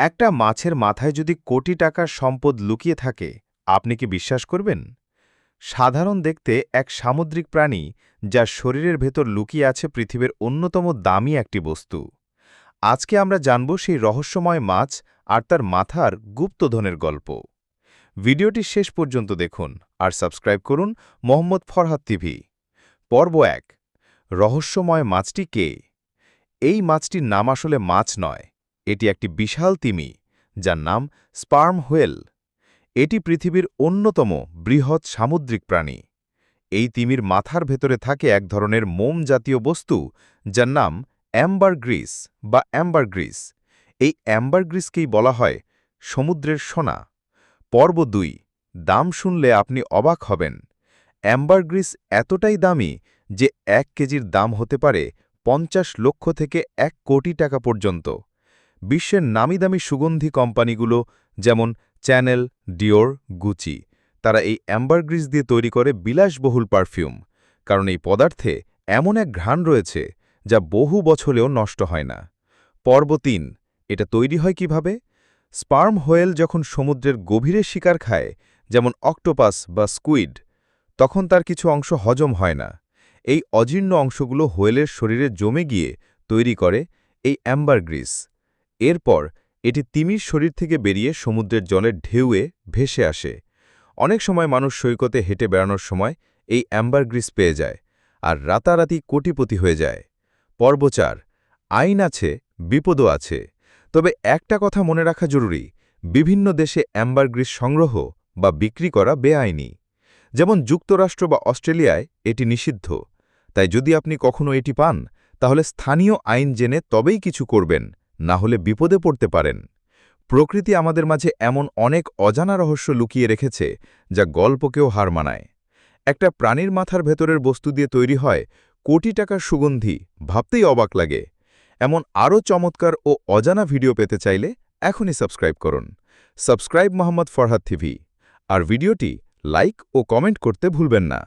একটা মাছের মাথায় যদি কোটি টাকার সম্পদ লুকিয়ে থাকে, আপনি কি বিশ্বাস করবেন? সাধারণ দেখতে এক সামুদ্রিক প্রাণী যার শরীরের ভেতর লুকিয়ে আছে পৃথিবীর অন্যতম দামি একটি বস্তু। আজকে আমরা জানব সেই রহস্যময় মাছ আর তার মাথার গুপ্তধনের গল্প। ভিডিওটি শেষ পর্যন্ত দেখুন আর সাবস্ক্রাইব করুন মোহাম্মদ ফরহাদ টিভি। পর্ব এক, রহস্যময় মাছটি কে? এই মাছটির নাম আসলে মাছ নয় এটি একটি বিশাল তিমি, যার নাম স্পার্ম হোয়েল। এটি পৃথিবীর অন্যতম বৃহৎ সামুদ্রিক প্রাণী। এই তিমির মাথার ভেতরে থাকে এক ধরনের মোম জাতীয় বস্তু, যার নাম অ্যাম্বার গ্রিস বা অ্যাম্বার গ্রিস। এই অ্যাম্বার গ্রিসকেই বলা হয় সমুদ্রের সোনা। পর্ব দুই, দাম শুনলে আপনি অবাক হবেন। অ্যাম্বার গ্রিস এতটাই দামি যে এক কেজির দাম হতে পারে পঞ্চাশ লক্ষ থেকে এক কোটি টাকা পর্যন্ত। বিশ্বের নামিদামি সুগন্ধি কোম্পানিগুলো যেমন চ্যানেল, ডিওর, গুচি, তারা এই অ্যাম্বারগ্রিস দিয়ে তৈরি করে বিলাসবহুল পারফিউম, কারণ এই পদার্থে এমন এক ঘ্রাণ রয়েছে যা বহু বছরেও নষ্ট হয় না। পর্ব তিন, এটা তৈরি হয় কীভাবে? স্পার্ম হোয়েল যখন সমুদ্রের গভীরে শিকার খায়, যেমন অক্টোপাস বা স্কুইড, তখন তার কিছু অংশ হজম হয় না। এই অজীর্ণ অংশগুলো হোয়েলের শরীরে জমে গিয়ে তৈরি করে এই অ্যাম্বারগ্রিস এরপর এটি তিমির শরীর থেকে বেরিয়ে সমুদ্রের জলের ঢেউয়ে ভেসে আসে। অনেক সময় মানুষ সৈকতে হেঁটে বেড়ানোর সময় এই অ্যাম্বারগ্রিস পেয়ে যায় আর রাতারাতি কোটিপতি হয়ে যায়। পর্বচার আইন আছে, বিপদও আছে। তবে একটা কথা মনে রাখা জরুরি, বিভিন্ন দেশে অ্যাম্বারগ্রিস সংগ্রহ বা বিক্রি করা বেআইনি। যেমন যুক্তরাষ্ট্র বা অস্ট্রেলিয়ায় এটি নিষিদ্ধ। তাই যদি আপনি কখনো এটি পান, তাহলে স্থানীয় আইন জেনে তবেই কিছু করবেন। না হলে বিপদে পড়তে পারেন। প্রকৃতি আমাদের মাঝে এমন অনেক অজানা রহস্য লুকিয়ে রেখেছে, যা গল্পকেও হার মানায়। একটা প্রাণীর মাথার ভেতরের বস্তু দিয়ে তৈরি হয় কোটি টাকার সুগন্ধি, ভাবতেই অবাক লাগে। এমন আরও চমৎকার ও অজানা ভিডিও পেতে চাইলে এখনই সাবস্ক্রাইব করুন। Subscribe Mohammad Farhad TV. আর ভিডিওটি লাইক ও কমেন্ট করতে ভুলবেন না।